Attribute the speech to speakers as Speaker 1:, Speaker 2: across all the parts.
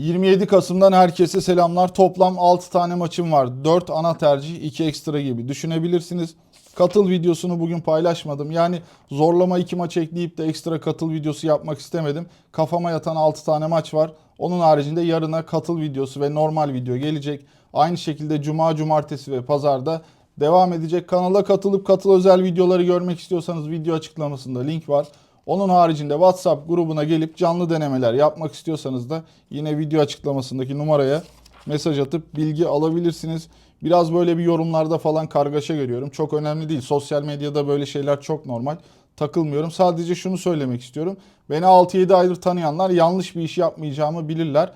Speaker 1: 27 Kasım'dan herkese selamlar. Toplam 6 tane maçım var. 4 ana tercih, 2 ekstra gibi düşünebilirsiniz. Katıl videosunu bugün paylaşmadım. Yani zorlama 2 maç ekleyip de ekstra katıl videosu yapmak istemedim. Kafama yatan 6 tane maç var. Onun haricinde yarına katıl videosu ve normal video gelecek. Aynı şekilde cuma, cumartesi ve pazarda devam edecek. Kanala katılıp katıl özel videoları görmek istiyorsanız video açıklamasında link var. Onun haricinde WhatsApp grubuna gelip canlı denemeler yapmak istiyorsanız da yine video açıklamasındaki numaraya mesaj atıp bilgi alabilirsiniz. Biraz böyle bir yorumlarda falan kargaşa görüyorum. Çok önemli değil. Sosyal medyada böyle şeyler çok normal. Takılmıyorum. Sadece şunu söylemek istiyorum. Beni 6-7 aydır tanıyanlar yanlış bir iş yapmayacağımı bilirler.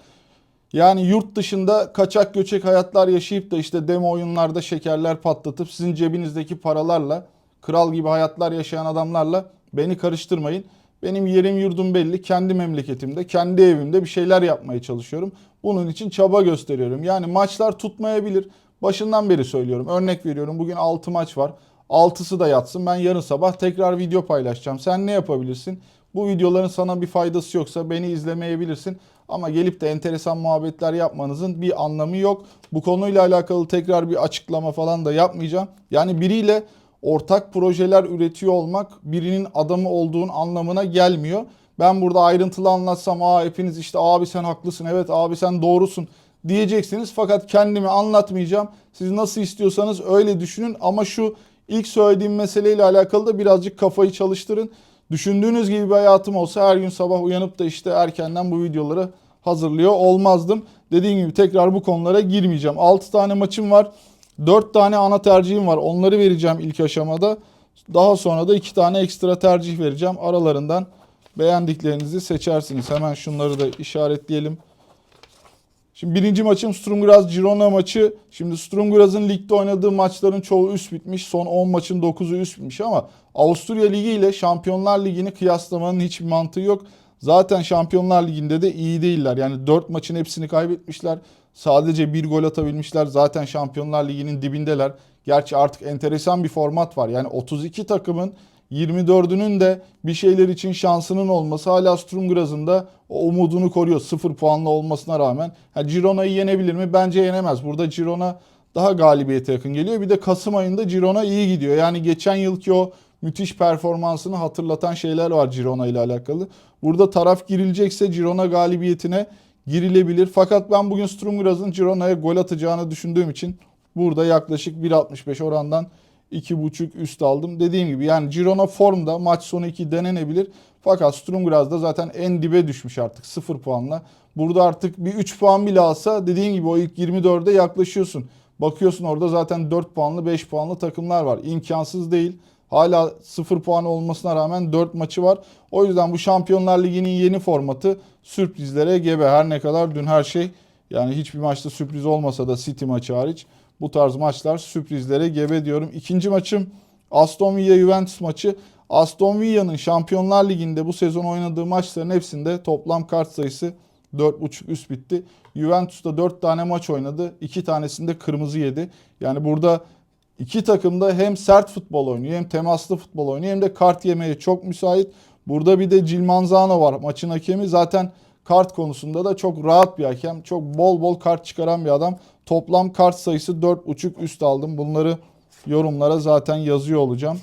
Speaker 1: Yani yurt dışında kaçak göçek hayatlar yaşayıp da işte demo oyunlarda şekerler patlatıp sizin cebinizdeki paralarla kral gibi hayatlar yaşayan adamlarla beni karıştırmayın. Benim yerim yurdum belli. Kendi memleketimde, kendi evimde bir şeyler yapmaya çalışıyorum. Bunun için çaba gösteriyorum. Yani maçlar tutmayabilir. Başından beri söylüyorum. Örnek veriyorum. Bugün 6 maç var. 6'sı da yatsın. Ben yarın sabah tekrar video paylaşacağım. Sen ne yapabilirsin? Bu videoların sana bir faydası yoksa beni izlemeyebilirsin. Ama gelip de enteresan muhabbetler yapmanızın bir anlamı yok. Bu konuyla alakalı tekrar bir açıklama falan da yapmayacağım. Yani biriyle ortak projeler üretiyor olmak birinin adamı olduğun anlamına gelmiyor. Ben burada ayrıntılı anlatsam aa hepiniz işte abi sen haklısın evet abi sen doğrusun diyeceksiniz. Fakat kendimi anlatmayacağım. Siz nasıl istiyorsanız öyle düşünün ama şu ilk söylediğim meseleyle alakalı da birazcık kafayı çalıştırın. Düşündüğünüz gibi bir hayatım olsa her gün sabah uyanıp da işte erkenden bu videoları hazırlıyor olmazdım. Dediğim gibi tekrar bu konulara girmeyeceğim. 6 tane maçım var. 4 tane ana tercihim var. Onları vereceğim ilk aşamada. Daha sonra da 2 tane ekstra tercih vereceğim. Aralarından beğendiklerinizi seçersiniz. Hemen şunları da işaretleyelim. Şimdi birinci maçım Sturm Graz Girona maçı. Şimdi Sturm Graz'ın ligde oynadığı maçların çoğu üst bitmiş. Son 10 maçın 9'u üst bitmiş ama Avusturya Ligi ile Şampiyonlar Ligi'ni kıyaslamanın hiçbir mantığı yok. Zaten Şampiyonlar Ligi'nde de iyi değiller. Yani 4 maçın hepsini kaybetmişler. Sadece bir gol atabilmişler. Zaten Şampiyonlar Ligi'nin dibindeler. Gerçi artık enteresan bir format var. Yani 32 takımın 24'ünün de bir şeyler için şansının olması hala Sturm Graz'ın da o umudunu koruyor. 0 puanlı olmasına rağmen. Ha, Girona'yı yenebilir mi? Bence yenemez. Burada Girona daha galibiyete yakın geliyor. Bir de Kasım ayında Girona iyi gidiyor. Yani geçen yılki o müthiş performansını hatırlatan şeyler var Girona ile alakalı. Burada taraf girilecekse Girona galibiyetine girilebilir. Fakat ben bugün Sturm Graz'ın Girona'ya gol atacağını düşündüğüm için burada yaklaşık 1.65 orandan 2.5 üst aldım. Dediğim gibi yani Girona formda maç sonu 2 denenebilir. Fakat Sturm Graz da zaten en dibe düşmüş artık 0 puanla. Burada artık bir 3 puan bile alsa dediğim gibi o ilk 24'e yaklaşıyorsun. Bakıyorsun orada zaten 4 puanlı 5 puanlı takımlar var. İmkansız değil. Hala 0 puan olmasına rağmen 4 maçı var. O yüzden bu Şampiyonlar Ligi'nin yeni formatı sürprizlere gebe. Her ne kadar dün her şey yani hiçbir maçta sürpriz olmasa da City maçı hariç bu tarz maçlar sürprizlere gebe diyorum. İkinci maçım Aston Villa Juventus maçı. Aston Villa'nın Şampiyonlar Ligi'nde bu sezon oynadığı maçların hepsinde toplam kart sayısı 4.5 üst bitti. Juventus'ta 4 tane maç oynadı. 2 tanesinde kırmızı yedi. Yani burada iki takım da hem sert futbol oynuyor hem temaslı futbol oynuyor hem de kart yemeye çok müsait. Burada bir de Cilmanzano var maçın hakemi. Zaten kart konusunda da çok rahat bir hakem. Çok bol bol kart çıkaran bir adam. Toplam kart sayısı 4.5 üst aldım. Bunları yorumlara zaten yazıyor olacağım.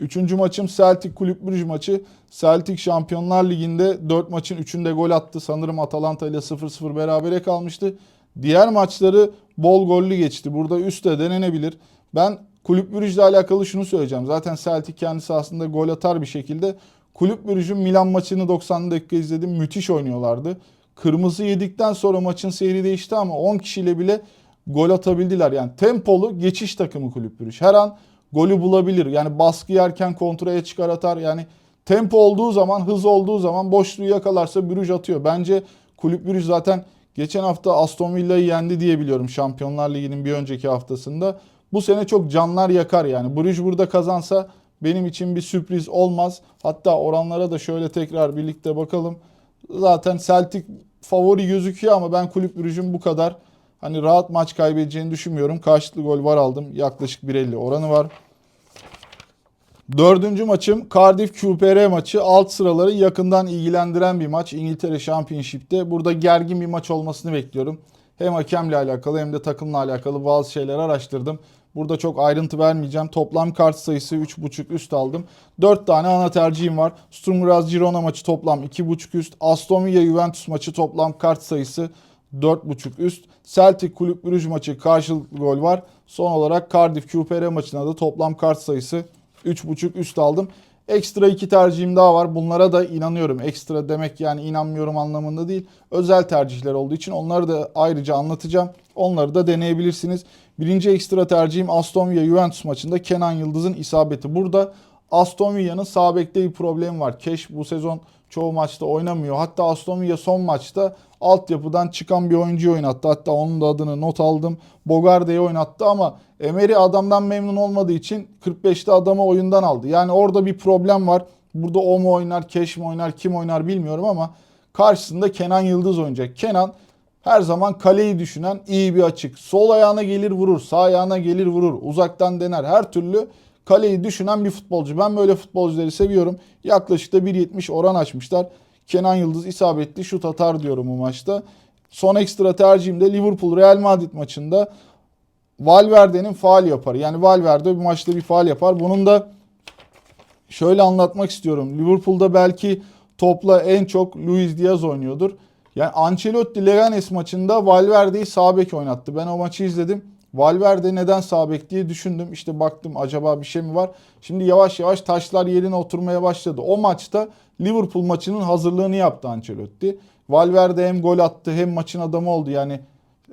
Speaker 1: Üçüncü maçım Celtic Kulüp Brugge maçı. Celtic Şampiyonlar Ligi'nde 4 maçın 3'ünde gol attı. Sanırım Atalanta ile 0-0 berabere kalmıştı. Diğer maçları bol gollü geçti. Burada üstte denenebilir. Ben Kulüp ile alakalı şunu söyleyeceğim. Zaten Celtic kendisi aslında gol atar bir şekilde. Kulüp Brugge'ün Milan maçını 90 dakika izledim. Müthiş oynuyorlardı. Kırmızı yedikten sonra maçın seyri değişti ama 10 kişiyle bile gol atabildiler. Yani tempolu geçiş takımı Kulüp Brugge. Her an golü bulabilir. Yani baskı yerken kontraya çıkar atar. Yani tempo olduğu zaman, hız olduğu zaman boşluğu yakalarsa Brugge atıyor. Bence Kulüp Brugge zaten geçen hafta Aston Villa'yı yendi diye biliyorum Şampiyonlar Ligi'nin bir önceki haftasında. Bu sene çok canlar yakar yani. Brugge burada kazansa benim için bir sürpriz olmaz. Hatta oranlara da şöyle tekrar birlikte bakalım. Zaten Celtic favori gözüküyor ama ben Kulüp Brugge'ün bu kadar hani rahat maç kaybedeceğini düşünmüyorum. Karşılıklı gol var aldım. Yaklaşık 1.50 oranı var. Dördüncü maçım Cardiff QPR maçı. Alt sıraları yakından ilgilendiren bir maç. İngiltere Championship'te. Burada gergin bir maç olmasını bekliyorum. Hem hakemle alakalı hem de takımla alakalı bazı şeyler araştırdım. Burada çok ayrıntı vermeyeceğim. Toplam kart sayısı 3.5 üst aldım. 4 tane ana tercihim var. Sturm Graz Girona maçı toplam 2.5 üst. Aston Villa Juventus maçı toplam kart sayısı 4.5 üst. Celtic Kulüp Brugge maçı karşılıklı gol var. Son olarak Cardiff QPR maçına da toplam kart sayısı 3.5 üst aldım. Ekstra iki tercihim daha var. Bunlara da inanıyorum. Ekstra demek yani inanmıyorum anlamında değil. Özel tercihler olduğu için onları da ayrıca anlatacağım. Onları da deneyebilirsiniz. Birinci ekstra tercihim Aston Villa Juventus maçında Kenan Yıldız'ın isabeti. Burada Aston Villa'nın sağ bekte bir problemi var. Keş bu sezon çoğu maçta oynamıyor. Hatta Aston Villa son maçta altyapıdan çıkan bir oyuncuyu oynattı. Hatta onun da adını not aldım. Bogarde'yi oynattı ama Emery adamdan memnun olmadığı için 45'te adamı oyundan aldı. Yani orada bir problem var. Burada o mu oynar, Keş mi oynar, kim oynar bilmiyorum ama karşısında Kenan Yıldız oynayacak. Kenan her zaman kaleyi düşünen iyi bir açık. Sol ayağına gelir vurur, sağ ayağına gelir vurur, uzaktan dener. Her türlü kaleyi düşünen bir futbolcu. Ben böyle futbolcuları seviyorum. Yaklaşık da 1.70 oran açmışlar. Kenan Yıldız isabetli şut atar diyorum bu maçta. Son ekstra tercihim de Liverpool Real Madrid maçında Valverde'nin faal yapar. Yani Valverde bir maçta bir faal yapar. Bunun da şöyle anlatmak istiyorum. Liverpool'da belki topla en çok Luis Diaz oynuyordur. Yani Ancelotti Leganes maçında Valverde'yi sağ bek oynattı. Ben o maçı izledim. Valverde neden sağ bek diye düşündüm. İşte baktım acaba bir şey mi var? Şimdi yavaş yavaş taşlar yerine oturmaya başladı. O maçta Liverpool maçının hazırlığını yaptı Ancelotti. Valverde hem gol attı hem maçın adamı oldu. Yani e,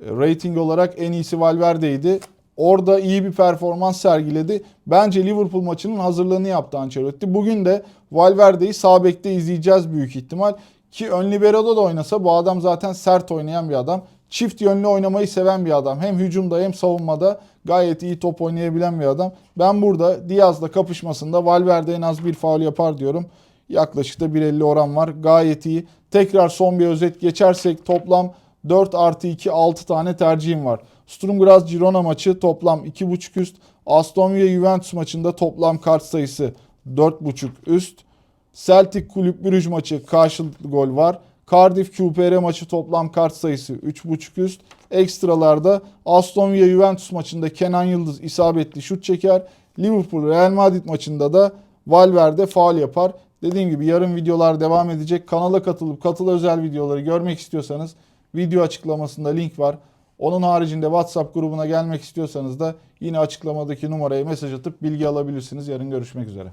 Speaker 1: rating olarak en iyisi Valverde'ydi. Orada iyi bir performans sergiledi. Bence Liverpool maçının hazırlığını yaptı Ancelotti. Bugün de Valverde'yi sağ bekte izleyeceğiz büyük ihtimal. Ki ön libero'da da oynasa bu adam zaten sert oynayan bir adam. Çift yönlü oynamayı seven bir adam. Hem hücumda hem savunmada gayet iyi top oynayabilen bir adam. Ben burada Diaz'la kapışmasında Valverde en az bir faul yapar diyorum. Yaklaşık da 1.50 oran var. Gayet iyi. Tekrar son bir özet geçersek toplam 4 artı 2 6 tane tercihim var. Sturm Graz Girona maçı toplam 2.5 üst. Aston Villa Juventus maçında toplam kart sayısı 4.5 üst. Celtic Kulüp Brugge maçı karşılıklı gol var. Cardiff QPR maçı toplam kart sayısı 3.5 üst. Ekstralarda Aston Villa Juventus maçında Kenan Yıldız isabetli şut çeker. Liverpool Real Madrid maçında da Valverde faal yapar. Dediğim gibi yarın videolar devam edecek. Kanala katılıp katılı özel videoları görmek istiyorsanız video açıklamasında link var. Onun haricinde WhatsApp grubuna gelmek istiyorsanız da yine açıklamadaki numaraya mesaj atıp bilgi alabilirsiniz. Yarın görüşmek üzere.